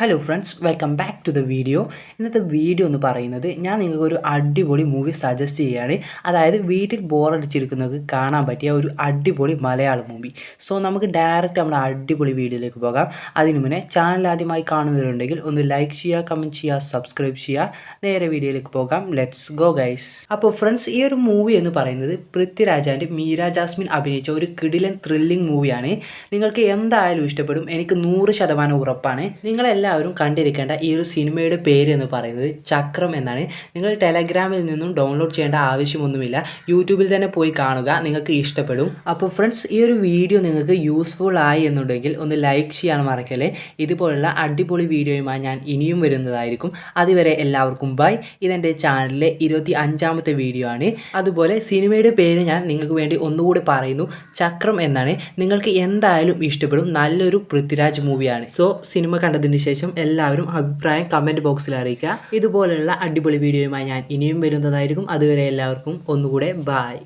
Hello friends welcome back to the video ഇന്നത്തെ video എന്ന് പറയുന്നത് ഞാൻ നിങ്ങൾക്ക് ഒരു അടിപൊളി മൂവി സജസ്റ്റ് ചെയ്യുകയാണ്. അതായത് വീട്ടിൽ ബോറടിച്ചിരിക്കുന്നവർക്ക് കാണാൻ പറ്റിയ ഒരു അടിപൊളി മലയാളം മൂവി സോ നമുക്ക് ഡയറക്റ്റ് നമ്മുടെ അടിപൊളി വീഡിയോയിലേക്ക് പോകാം. അതിനു മുന്നേ ചാനൽ ആദ്യമായി കാണുന്നവരുണ്ടെങ്കിൽ ഒന്ന് ലൈക്ക് ചെയ്യുക കമന്റ് ചെയ്യുക സബ്സ്ക്രൈബ് ചെയ്യുക. നേരെ വീഡിയോയിലേക്ക് പോകാം. ലെറ്റ്സ് ഗോ ഗൈസ് അപ്പോൾ ഫ്രണ്ട്സ് ഈ ഒരു മൂവി എന്ന് പറയുന്നത് പൃഥ്വിരാജാന്റെ മീര ജാസ്മിൻ അഭിനയിച്ച ഒരു കിടിലൻ ത്രില്ലിംഗ് മൂവിയാണ് നിങ്ങൾക്ക് എന്തായാലും ഇഷ്ടപ്പെടും. എനിക്ക് നൂറ് ശതമാനം ഉറപ്പാണ്. നിങ്ങളെല്ലാവരും കണ്ടിരിക്കേണ്ട ഈ ഒരു സിനിമയുടെ പേര് എന്ന് പറയുന്നത് ചക്രം എന്നാണ്. നിങ്ങൾ ടെലഗ്രാമിൽ നിന്നും ഡൗൺലോഡ് ചെയ്യേണ്ട ആവശ്യമൊന്നുമില്ല. യൂട്യൂബിൽ തന്നെ പോയി കാണുക. നിങ്ങൾക്ക് ഇഷ്ടപ്പെടും. അപ്പോൾ ഫ്രണ്ട്സ് ഈ ഒരു വീഡിയോ നിങ്ങൾക്ക് യൂസ്ഫുൾ ആയി എന്നുണ്ടെങ്കിൽ ഒന്ന് ലൈക്ക് ചെയ്യാൻ മറക്കല്ലേ? ഇതുപോലുള്ള അടിപൊളി വീഡിയോയുമായി ഞാൻ ഇനിയും വരുന്നതായിരിക്കും. അതുവരെ എല്ലാവർക്കും ബൈ ഇതെന്റെ ചാനലിലെ ഇരുപത്തി അഞ്ചാമത്തെ വീഡിയോ ആണ്. അതുപോലെ സിനിമയുടെ പേര് ഞാൻ നിങ്ങൾക്ക് വേണ്ടി ഒന്നുകൂടി പറയുന്നു. ചക്രം എന്നാണ്. നിങ്ങൾക്ക് എന്തായാലും ഇഷ്ടപ്പെടും. നല്ലൊരു പൃഥ്വിരാജ് മൂവിയാണ് സോ സിനിമ കണ്ടതിന് ശേഷം എല്ലാവരും അഭിപ്രായം കമന്റ് ബോക്സിൽ അറിയിക്കുക. ഇതുപോലെയുള്ള അടിപൊളി വീഡിയോയുമായി ഞാൻ ഇനിയും വരുന്നതായിരിക്കും. അതുവരെ എല്ലാവർക്കും ഒന്നുകൂടെ ബായ്